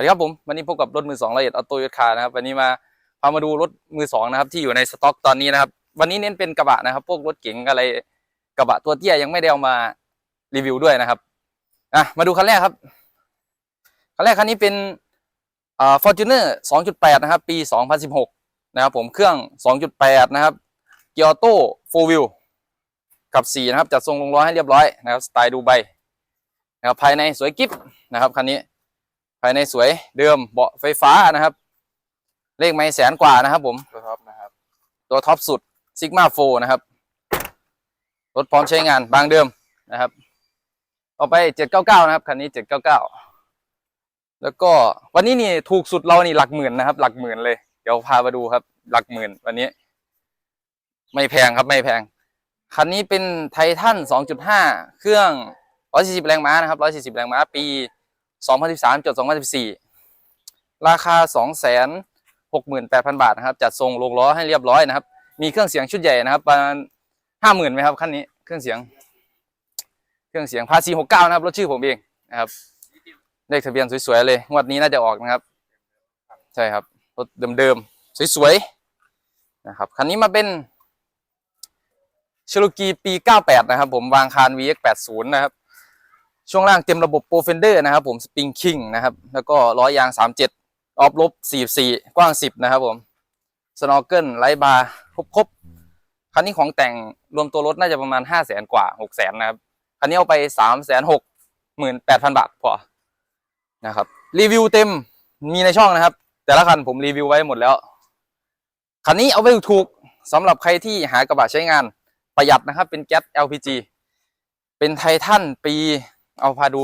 วัสดีครับผมวันนี้พบกับรถมือสองละเอียดออโตโยต้านะครับวันนี้มาพามาดูรถมือสองนะครับที่อยู่ในสต็อกตอนนี้นะครับวันนี้เน้นเป็นกระบะนะครับ พวกรถเก๋งอะไรกระบะตัวเตี้ยยังไม่ได้เอามารีวิวด้วยนะครับอะมาดูคันแรกครับคันแรกคันนี้เป็นอ่าฟอร์จูเนอร์2.8นะครับ ปี2016นะครับผมเครื่อง2.8นะครับเกียร์ออโต้โฟวิลกับ4นะครับจัดทรงลงล้อให้เรียบร้อยนะครับสไตล์ดูไบนะครับภายในสวยกิ๊บนะครับคันนี้ ภายในสวยเดิมเบาะไฟฟ้านะครับ เลขไม่แสนกว่านะครับ ผมตัวท็อปนะครับตัวท็อปสุดซิกมาโฟนะครับรถพร้อมใช้งานบางเดิมนะครับต่อไปเจ็ดเก้าเก้านะครับคันนี้เจ็ดเก้าเก้าแล้วก็วันนี้นี่ถูกสุดเรานี่หลักหมื่นนะครับ หลักหมื่นเลย เดี๋ยวพามาดูครับ หลักหมื่นวันนี้ ไม่แพงครับไม่แพง คันนี้เป็นไททัน2.5เครื่อง140แรงม้านะครับ140แรงม้าปี 2013จด2014 ราคา 268,000 บาทนะครับ จัดทรงลงล้อให้เรียบร้อยนะครับ มีเครื่องเสียงชุดใหญ่นะครับประมาณ50,000ไหมครับคันนี้เครื่องเสียง เครื่องเสียงภาษี69นะครับรถชื่อผมเองนะครับเลขทะเบียนสวยๆเลยงวดนี้น่าจะออกนะครับ ใช่ครับรถเดิมๆสวยๆนะครับคันนี้มาเป็นช r ลกีปี 98 นะครับ ผมวางคาน VX 80 นะครับ ช่วงล่างเต็มระบบโปรเฟนเดอร์นะครับผมสปริงคิงนะครับ แล้วก็ล้อยยาง 37 ออฟลบ 44 กว้าง 10 นะครับผมสโนว์เกิลไลท์บาร์ครบๆคันนี้ของแต่งรวมตัวรถน่าจะประมาณ 5 0 0 0 0 0กว่า 6 0 0 0 0นะครับ คันนี้เอาไป3 6 8 0 0 0 บาทพอนะครับรีวิวเต็มมีในช่องนะครับ แต่ละคันผมรีวิวไว้หมดแล้ว คันนี้เอาไปถูกสำหรับใครที่หากระบะใช้งานประหยัดนะครับ เป็นแก๊ส LPG เป็นไททันปี เอาพาดู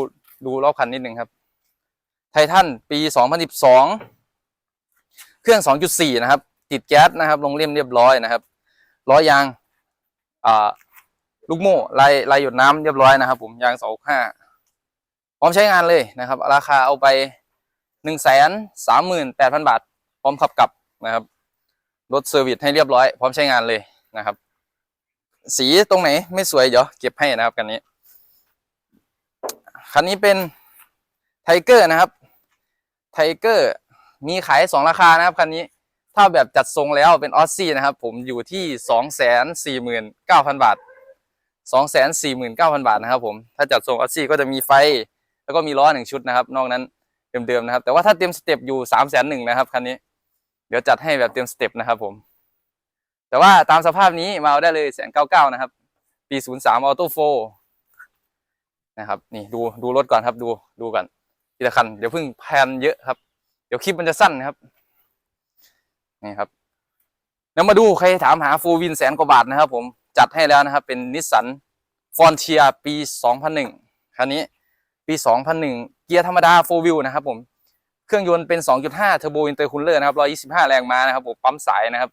ดูรอบคันนิดหนึ่งครับ ไททันปี2012เครื่อง2.4นะครับ ติดแก๊สนะครับ ลงเล่มเรียบร้อยนะครับล้อยางอ่าลูกโม่ลายลายหยดน้ำเรียบร้อยนะครับ ผมยาง265พร้อมใช้งานเลยนะครับ ราคาเอาไป138,000บาท พร้อมขับกลับนะครับรถเซอร์วิสให้เรียบร้อย พร้อมใช้งานเลยนะครับ สีตรงไหนไม่สวยเดี๋ยวเก็บให้นะครับคันนี้ คันนี้เป็นไทเกอร์นะครับไทเกอร์มีขายสองราคานะครับคันนี้ถ้าแบบจัดทรงแล้วเป็นออสซี่นะครับ ผมอยู่ที่สองแสนสี่หมื่นเก้าพันบาทสองแสนสี่หมื่นเก้าพันบาทนะครับ ผมถ้าจัดทรงออสซี่ก็จะมีไฟ แล้วก็มีล้อหนึ่งชุดนะครับ นอกนั้นเดิมๆนะครับ แต่ว่าถ้าเต็มสเต็ปอยู่สามแสนหนึ่งนะครับคันนี้เดี๋ยวจัดให้แบบเต็มสเต็ปนะครับผม แต่ว่าตามสภาพนี้มาเอาได้เลยแสนเก้าเก้านะครับ ปีศูนย์สามออโต้โฟ นะครับ นี่ดูดูรถก่อนครับดูดูก่อนทีละคันเดี๋ยวเพิ่งแพนเยอะครับ เดี๋ยวคลิปมันจะสั้นนะครับนี่ครับแล้วมาดูใครถามหาฟูวินแสนกว่าบาทนะครับ ผมจัดให้แล้วนะครับ เป็นนิสสันฟอนเทียปี 2001 คันนี้ปี 2001 เกียร์ธรรมดาโฟวิลนะครับผม เครื่องยนต์เป็น 2.5 เทอร์โบอินเตอร์คูลเลอร์นะครับ 125 แรงม้านะครับผมปั๊มสายนะครับ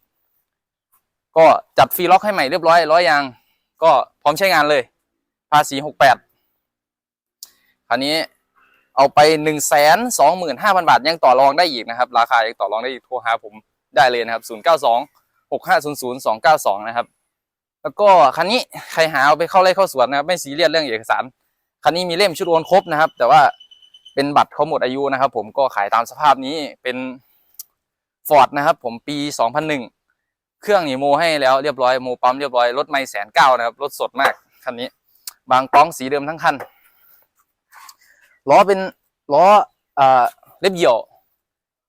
ก็จัดฟรีล็อกให้ใหม่เรียบร้อยร้อยยาง ก็พร้อมใช้งานเลย ภาษี 68 คันนี้เอาไป1 2 5 0 0 0บาทยังต่อรองได้อีกนะครับ ราคายังต่อรองได้อีกโทรหาผมได้เลยนะครับ092 6500 292นะครับ แล้วก็คันนี้ใครหาเอาไปเข้าไร่เข้าสวนนะครับไม่ซีเรียสเรื่องเอกสารคันนี้มีเล่มชุดโอนครบนะครับ แต่ว่าเป็นบัตรเขาหมดอายุนะครับ ผมก็ขายตามสภาพนี้เป็นฟอร์ดนะครับ ผมปี 2001 เครื่องนี่โมให้แล้วเรียบร้อยโมปั๊มเรียบร้อยรถไม่แสนเก้านะครับรถสดมากคันนี้ บางกล้องสีเดิมทั้งคัน ล้อเป็นล้ออ่าเล็บเหี่ยว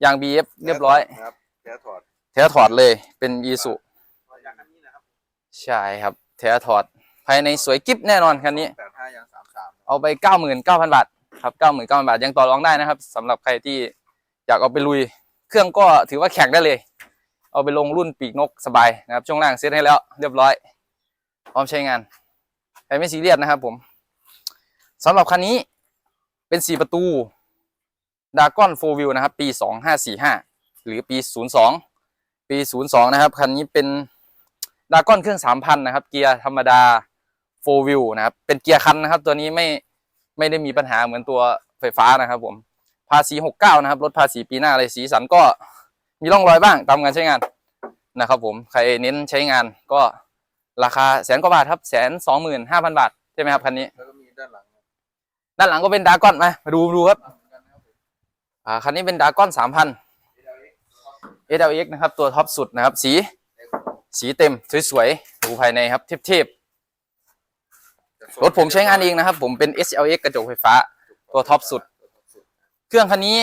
ยาง BF เรียบร้อย ครับแกถอดแท้ถอดเลยเป็นยีสุอย่างอันนี้นะครับใช่ครับ แท้ถอดภายในสวยกิ๊บแน่นอนคันนี้ แปดห้ายังสามสามเอาไปเก้าหมื่นเก้าพันบาทครับเก้าหมื่นเก้าพันบาทยังต่อรองได้นะครับสำหรับใครที่อยากเอาไปลุย เครื่องก็ถือว่าแข็งได้เลย เอาไปลงรุ่นปีกนกสบายนะครับช่วงล่างเซ็ตให้แล้ว เรียบร้อย พร้อมใช้งานใครไม่ซีเรียสนะครับผมสำหรับคันนี้ เป็นสี่ประตูดากอนโฟวิลนะครับ ปีสองห้าสี่ห้าหรือปีศูนย์สองปีศูนย์สองนะครับ คันนี้เป็นดากอนเครื่องสามพันนะครับ เกียร์ธรรมดาโฟวิลนะครับ เป็นเกียร์คันนะครับ ตัวนี้ไม่ไม่ได้มีปัญหาเหมือนตัวไฟฟ้านะครับผม ภาษีหกเก้านะครับรถภาษีปีหน้าเลยสีสันก็มีร่องรอยบ้างตามการใช้งานนะครับผม ใครเน้นใช้งานก็ราคาแสนกว่าบาทครับแสนสองหมื่นห้าพันบาท ใช่ไหมครับคันนี้ แล้วก็มีด้านหลัง ด้านหลังก็เป็นดากอนมามาดูดูครับ อ่าคันนี้เป็นดากอนสามพัน SLX นะครับ ตัวท็อปสุดนะครับ สี สีเต็มสวยๆดูภายในครับเทพๆรถผมใช้งานเองนะครับ ผมเป็น SLX กระจกไฟฟ้า ตัวท็อปสุด เครื่องคันนี้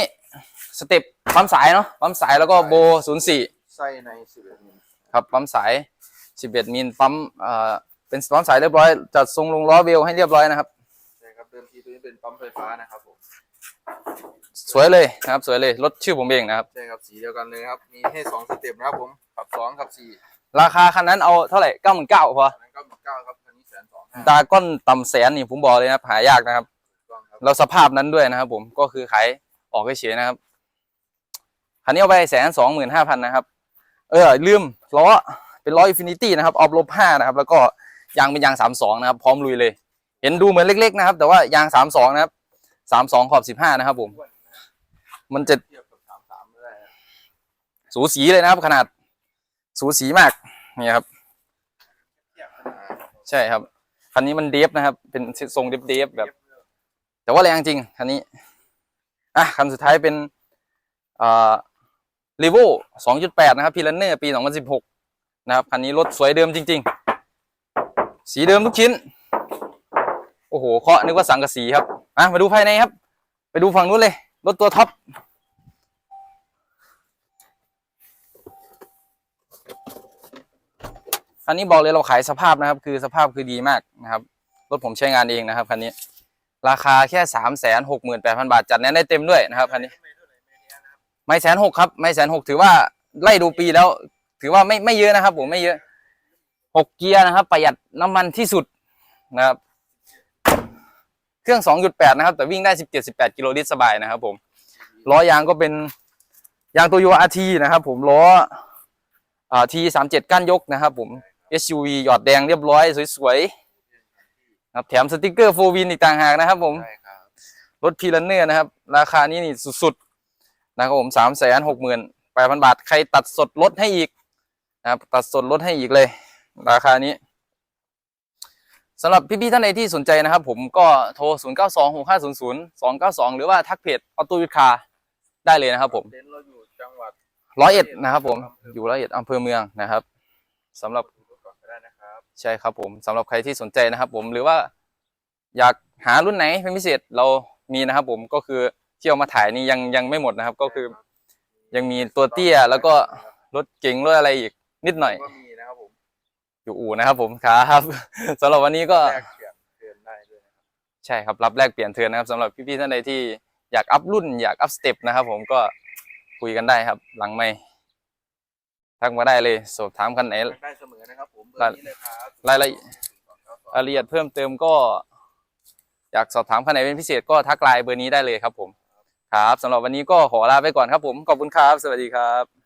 สเต็ปปั๊มสายเนาะปั๊มสายแล้วก็โบ04ไส้ในสิบเอ็ดมิลครับปั๊มสาย11มิลปั๊มเอ่อเป็นปั๊มสายเรียบร้อย จัดทรงลงล้อเวลให้เรียบร้อยนะครับ นี้เป็นปั๊มไฟฟ้านะครับผมสวยเลยนะครับ สวยเลยรถชื่อผมเองนะครับใช่ครับสีเดียวกันเลยนะครับ มีให้สองสเต็ปนะครับผมขับสองขับสี่ราคาคันนั้นเอาเท่าไหร่เก้าหมื่นเก้าพออันนั้นก็หมื่นเก้าครับอันนี้แสนสองห้าดาก้อนต่ำแสนนี่ผมบอกเลยนะครับหายากนะครับถูกต้องครับแล้วสภาพนั้นด้วยนะครับ ผมก็คือขายออกเฉยๆนะครับคันนี้เอาไปแสนสองหมื่นห้าพันนะครับ เออลืมล้อเป็นล้ออินฟินิตี้นะครับออฟลบห้านะครับ แล้วก็ยางเป็นยางสามสองนะครับ พร้อมลุยเลย เห็นดูเหมือนเล็ก ๆ นะครับ แต่ว่ายางสามสองนะครับสามสองขอบสิบห้านะครับผม มันจะเทียบสูสีเลยนะครับ ขนาด สูสีมากนี่ครับ ใช่ครับคันนี้มันเดฟนะครับ เป็นทรงเดฟเดฟๆแบบ แต่ว่าแรงจริงคันนี้อะคันสุดท้ายเป็นอ่ารีโว2.8นะครับพีลันเนอร์ปี2016นะครับคันนี้รถสวยเดิมจริง ๆ สีเดิมทุกชิ้น โอ้โหเคาะนึกว่าสังกะสีครับอะมาดูภายในครับ ไปดูฝั่งนู้นเลยรถตัวท็อปคันนี้บอกเลยเราขายสภาพนะครับ คือสภาพคือดีมากนะครับรถผมใช้งานเองนะครับคันนี้ ราคาแค่สามแสนหกหมื่นแปดพันบาทจัดแน่นได้เต็มด้วยนะครับคันนี้ ไม่แสนหกครับ ไม่แสนหกถือว่าไล่ดูปีแล้ว ถือว่าไม่ไม่เยอะนะครับ ผมไม่เยอะหกเกียร์นะครับ ประหยัดน้ำมันที่สุดนะครับ เครื่องสองจุดแปดนะครับ แต่วิ่งได้สิบเจ็ดสิบแปดกิโลลิตรสบายนะครับผมล้อยางก็เป็นยางตัวยูอาร์ทีนะครับผมล้ออ่าทีสามเจ็ดก้านยกนะครับผม SUV หยอดแดงเรียบร้อยสวยๆนะครับแถมสติกเกอร์โฟวินอีกต่างหากนะครับผมใช่ครับรถพีลันเนอร์นะครับ ราคานี้นี่สุดๆนะครับผมสามแสนหกหมื่นแปดพันบาท ใครตัดสดลดให้อีกนะครับตัดสดลดให้อีกเลย ราคานี้ สำหรับพี่ๆท่านใดที่สนใจนะครับ ผมก็โทร 0 9 2 6 5 0 0 2 9 2 หรือว่าทักเพจออโต้วิคาได้เลยนะครับ ผมเต็นท์เราอยู่จังหวัดร้อยเอ็ดนะครับผมอยู่ร้อยเอ็ดอำเภอเมืองนะครับสำหรับดูรถก่อนก็ได้นะครับใช่ครับผมสำหรับใครที่สนใจนะครับ ผมหรือว่าอยากหารุ่นไหนเป็นพิเศษเรามีนะครับ ผมก็คือที่เอามาถ่ายนี่ยังยังไม่หมดนะครับ ก็คือยังมีตัวเตี้ยแล้วก็รถเก๋งรถอะไรอีกนิดหน่อย ก็มีนะครับผม อยู่อู่นะครับผมครับสำหรับวันนี้ก็แลกเปลี่ยนเปลี่ยนได้ด้วยนะครับใช่ครับรับแลกเปลี่ยนเทิร์นนะครับสำหรับพี่ๆท่านใดที่อยากอัพรุ่นอยากอัพสเต็ปนะครับผมก็คุยกันได้ครับ หลังไม่ทักมาได้เลยสอบถามกันไหน ได้เสมอนะครับผมเบอร์นี้เลยครับรายละเอียด รายละเอียดเพิ่มเติมก็ อยากสอบถามคันไหนเป็นพิเศษก็ทักไลน์เบอร์นี้ได้เลยครับผม ครับสำหรับวันนี้ก็ขอลาไปก่อนครับผม ขอบคุณครับ สวัสดีครับ